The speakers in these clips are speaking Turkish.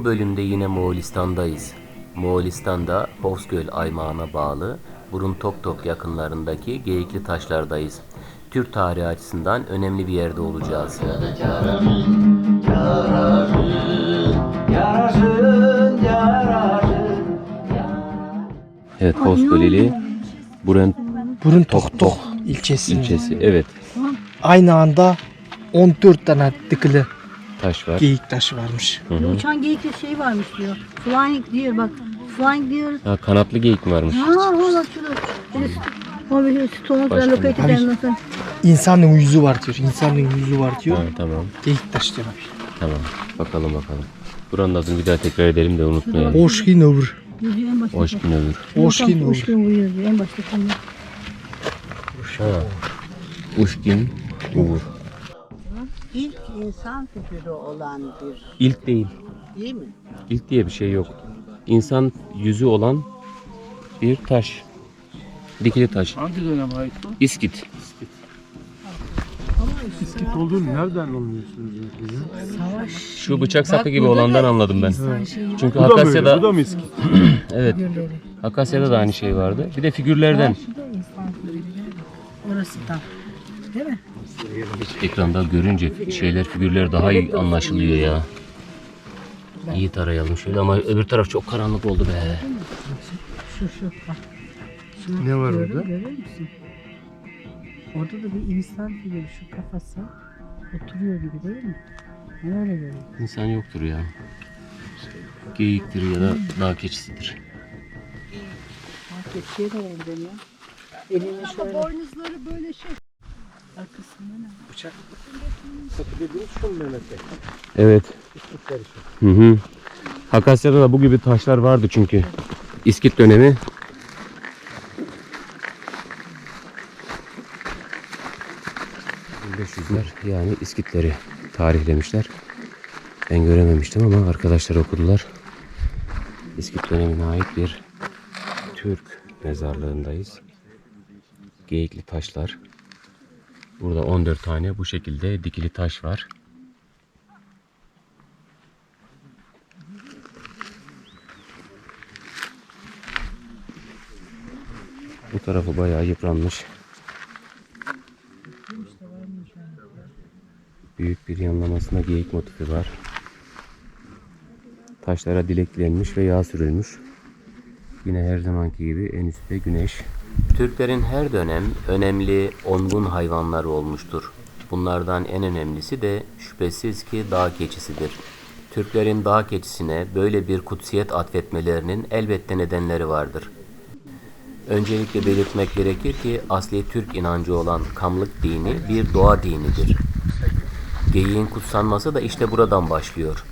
Bu bölümde yine Moğolistan'dayız. Moğolistan'da Hovsgöl aymağına bağlı Burun Toktok yakınlarındaki Geyikli Taşlar'dayız. Türk tarihi açısından önemli bir yerde olacağız. Evet Hovsgöl'eli Burun Burun Toktok ilçesi. ilçesi. Evet Aynı anda 14 tane dikili taş var. geyik taşı varmış. Hı hı. Uçan geyikli şey varmış diyor. Flying diyor bak. Flying diyor. Ha, kanatlı geyik mi varmış? Ha bak şurada. İnsanın yüzü var diyor. İnsanın yüzü var diyor. Ha, tamam. Geyik taşı diyorlar. Tamam. Bakalım bakalım. Buranın adını bir daha tekrar edelim de unutmayalım. Oşkin başta. Hoşgin ömür. Oşkin öbür. Oşkin yazıyor en başta. Ha. Uşkin Uğur. İlk insan figürü olan bir İlk değil. değil mi? İlk diye bir şey yok. İnsan yüzü olan bir taş. Dikili taş. Hangi dönem ait bu? İskit. İskit olduğunu nereden anlıyorsunuz? ya? Şu bıçak sapı gibi olandan anladım ben. Çünkü Bu da mı öyle? Hakasya'da Bu da mı iskit? evet. Hakasya'da da aynı şey vardı. Bir de figürlerden. Orası da. Ekranda görünce şeyler figürler daha iyi anlaşılıyor ya. İyi tarayalım şöyle ama öbür taraf çok karanlık oldu be. Şu şu bak. Ne var orada? Görüyor musun? Orada da bir insan figürü şu kafası oturuyor gibi değil mi? Ben öyle görüyorum. İnsan yoktur ya. Geyiktir ya da dağ keçisidir. Keçiye de benzemiyor. Elini şöyle. boynuzları böyle şey. Arkasında ne? Evet. Hı hı. Hakasya'da da bu gibi taşlar vardı çünkü. İskit dönemi. ...1500'ler yani İskitleri tarihlemişler. Ben görememiştim ama arkadaşlar okudular. İskit dönemine ait bir Türk mezarlığındayız. Geyikli taşlar. Burada 14 tane bu şekilde dikili taş var. Bu tarafı bayağı yıpranmış. Büyük bir yanlamasında geyik motifi var. Taşlara dileklenmiş ve yağ sürülmüş. Yine her zamanki gibi en üstte güneş. Türklerin her dönem önemli ongun hayvanları olmuştur. Bunlardan en önemlisi de şüphesiz ki dağ keçisidir. Türklerin dağ keçisine böyle bir kutsiyet atfetmelerinin elbette nedenleri vardır. Öncelikle belirtmek gerekir ki asli Türk inancı olan Kamlık dini bir doğa dinidir. Geyiğin kutsanması da işte buradan başlıyor.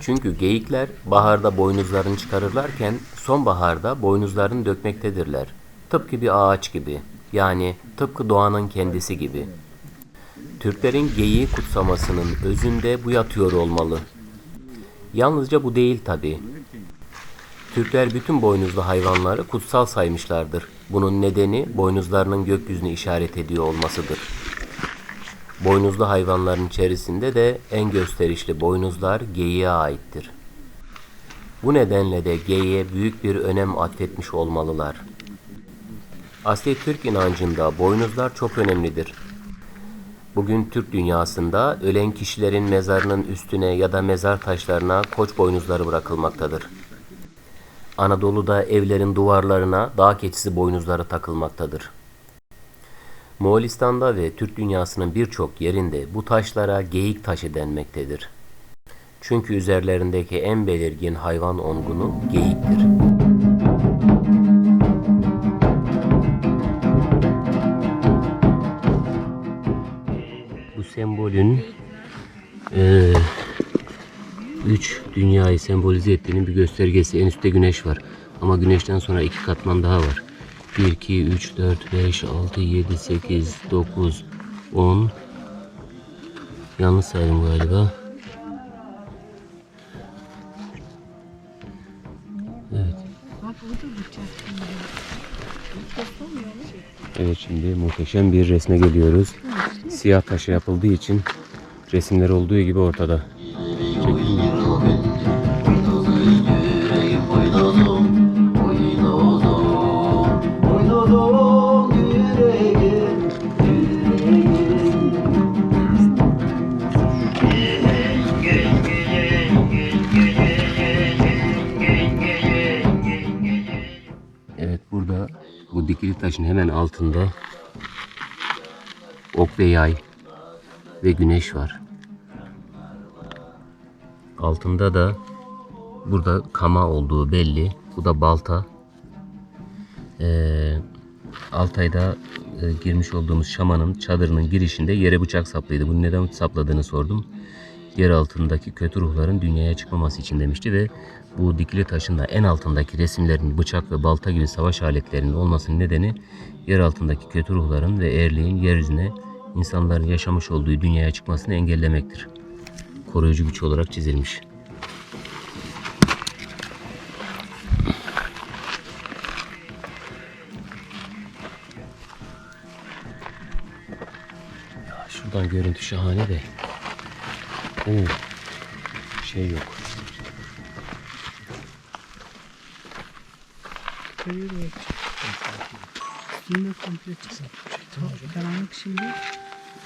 Çünkü geyikler baharda boynuzlarını çıkarırlarken sonbaharda boynuzlarını dökmektedirler. Tıpkı bir ağaç gibi. Yani tıpkı doğanın kendisi gibi. Türklerin geyiği kutsamasının özünde bu yatıyor olmalı. Yalnızca bu değil tabi. Türkler bütün boynuzlu hayvanları kutsal saymışlardır. Bunun nedeni boynuzlarının gökyüzünü işaret ediyor olmasıdır. Boynuzlu hayvanların içerisinde de en gösterişli boynuzlar geyiğe aittir. Bu nedenle de geyiğe büyük bir önem atfetmiş olmalılar. Asli Türk inancında boynuzlar çok önemlidir. Bugün Türk dünyasında ölen kişilerin mezarının üstüne ya da mezar taşlarına koç boynuzları bırakılmaktadır. Anadolu'da evlerin duvarlarına dağ keçisi boynuzları takılmaktadır. Moğolistan'da ve Türk dünyasının birçok yerinde bu taşlara geyik taşı denmektedir. Çünkü üzerlerindeki en belirgin hayvan ongunu geyiktir. Bu sembolün eee, üç dünyayı sembolize ettiğinin bir göstergesi. En üstte güneş var. Ama güneşten sonra iki katman daha var. 1, 2, 3, 4, 5, 6, 7, 8, 9, 10. Yanlış saydım galiba. Evet. Evet şimdi muhteşem bir resme geliyoruz siyah taşa yapıldığı için resimleri olduğu gibi ortada. Evet burada bu dikili taşın hemen altında ok ve yay ve güneş var. Altında da burada kama olduğu belli. Bu da balta. Ee, Altay'da e, girmiş olduğumuz şamanın çadırının girişinde yere bıçak saplıydı. Bunu neden sapladığını sordum. Yer altındaki kötü ruhların dünyaya çıkmaması için demişti ve bu dikili taşın da en altındaki resimlerin bıçak ve balta gibi savaş aletlerinin olmasının nedeni yer altındaki kötü ruhların ve erliğin yeryüzüne insanların yaşamış olduğu dünyaya çıkmasını engellemektir. Koruyucu güç olarak çizilmiş. Ya şuradan görüntü şahane de. Mi? Şey yok. Koyuyor ya. Üstünde komple çıksın. Karanlık şimdi.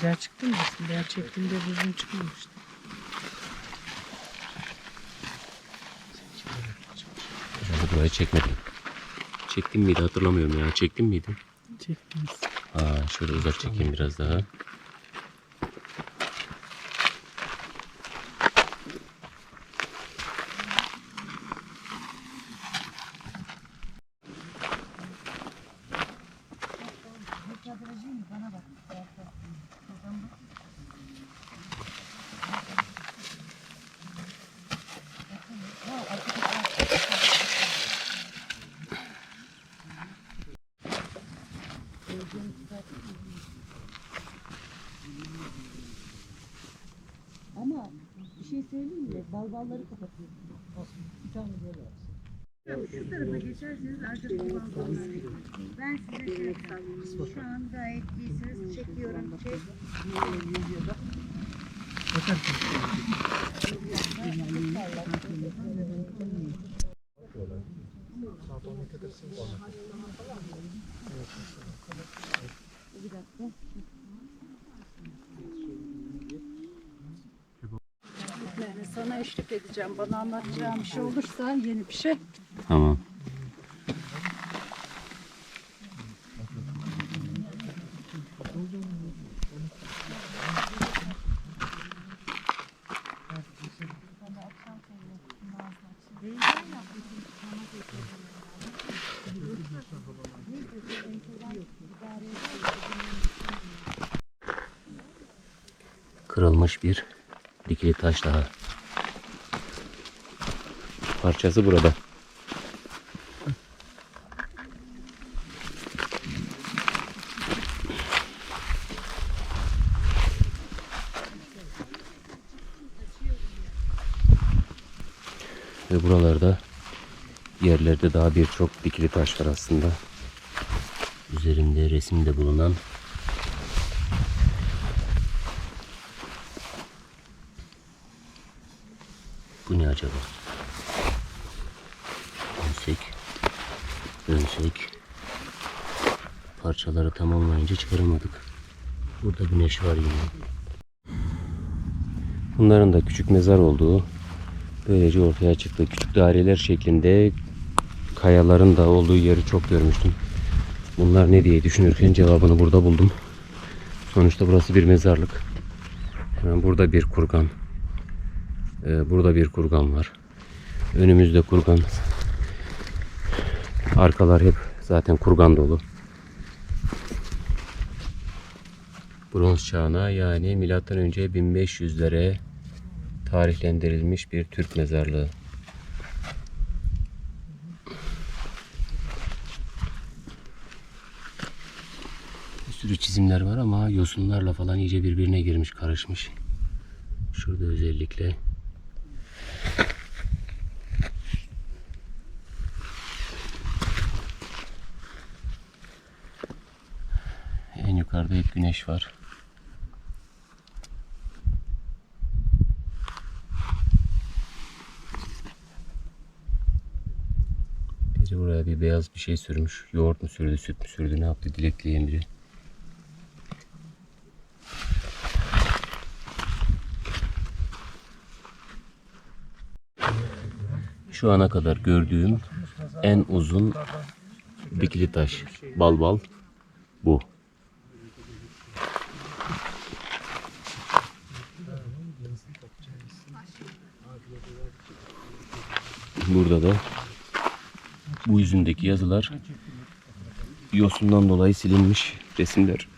Güzel çıktı mı? Diğer çektiğimde düzgün çıkmamıştı. Herhalde burayı çekmedim. Çektim miydi hatırlamıyorum ya. Çektim miydi? Çektiniz. Aa, şöyle uzak çekeyim biraz daha. Balbalları kapatıyor. Bir tane böyle Şu tarafa geçerseniz artık balbalları. Ben size şey yapayım. Şu an gayet iyisiniz. Çekiyorum. Çek. Yani sana eşlik edeceğim. Bana anlatacağım bir şey olursa yeni bir şey. Tamam. Kırılmış bir dikili taş daha. Parçası burada. Ve buralarda yerlerde daha birçok dikili taş var aslında. Üzerinde resimde bulunan Bu ne acaba? Dönsek. Dönsek. Parçaları tamamlayınca çıkaramadık. Burada güneş var yine. Bunların da küçük mezar olduğu böylece ortaya çıktı. Küçük daireler şeklinde kayaların da olduğu yeri çok görmüştüm. Bunlar ne diye düşünürken cevabını burada buldum. Sonuçta burası bir mezarlık. Hemen burada bir kurgan. Ee, burada bir kurgan var. Önümüzde kurgan. Arkalar hep zaten kurgan dolu. Bronz çağına yani milattan önce 1500'lere tarihlendirilmiş bir Türk mezarlığı. Bir sürü çizimler var ama yosunlarla falan iyice birbirine girmiş, karışmış. Şurada özellikle Yukarıda hep güneş var. Biri buraya bir beyaz bir şey sürmüş. Yoğurt mu sürdü, süt mü sürdü, ne yaptı dilekleyen biri. Şu ana kadar gördüğüm en uzun dikili taş, bal bal bu. Burada da bu yüzündeki yazılar yosundan dolayı silinmiş resimler.